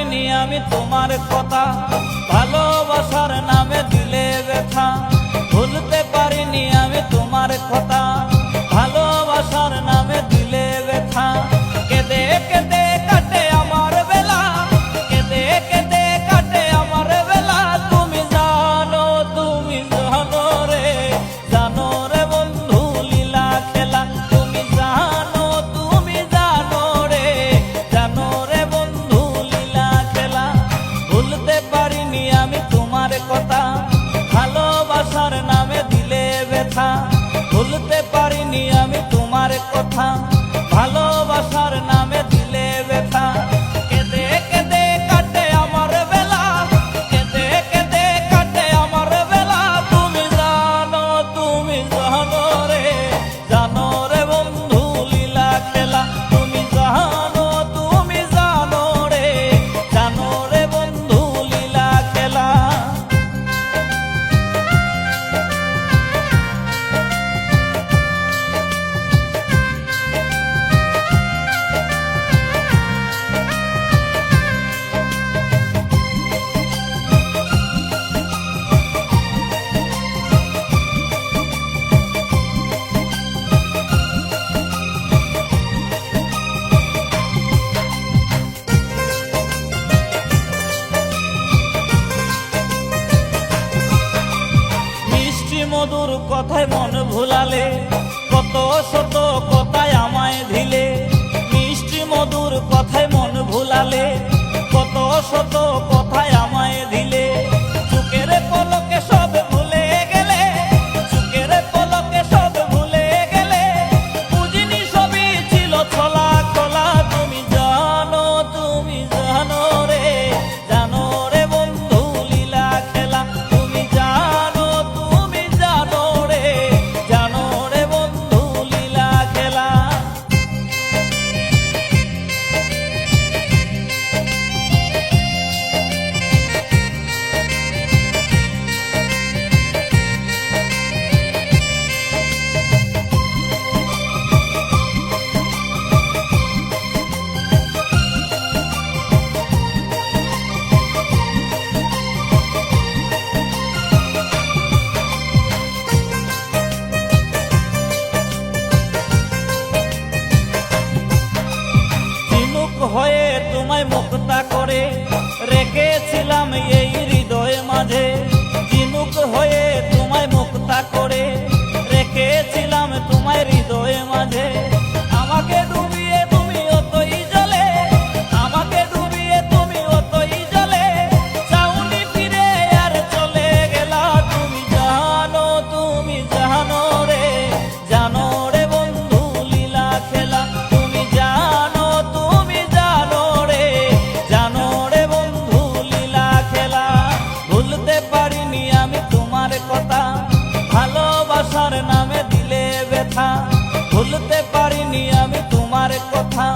করিনি আমি তোমার কথা। ভালোবাসার নামে দিলে ব্যথা। ভুলতে পারিনি আমি তোমার কথা। পারিনি আমি তোমার কথা। কথায় মন ভুলালে, কত শত কথায় আমায় ধিলে মিষ্টি মধুর কথায় মন ভুলালে, কত শত কথা। ভুলতে পারিনি আমি তোমার কথা।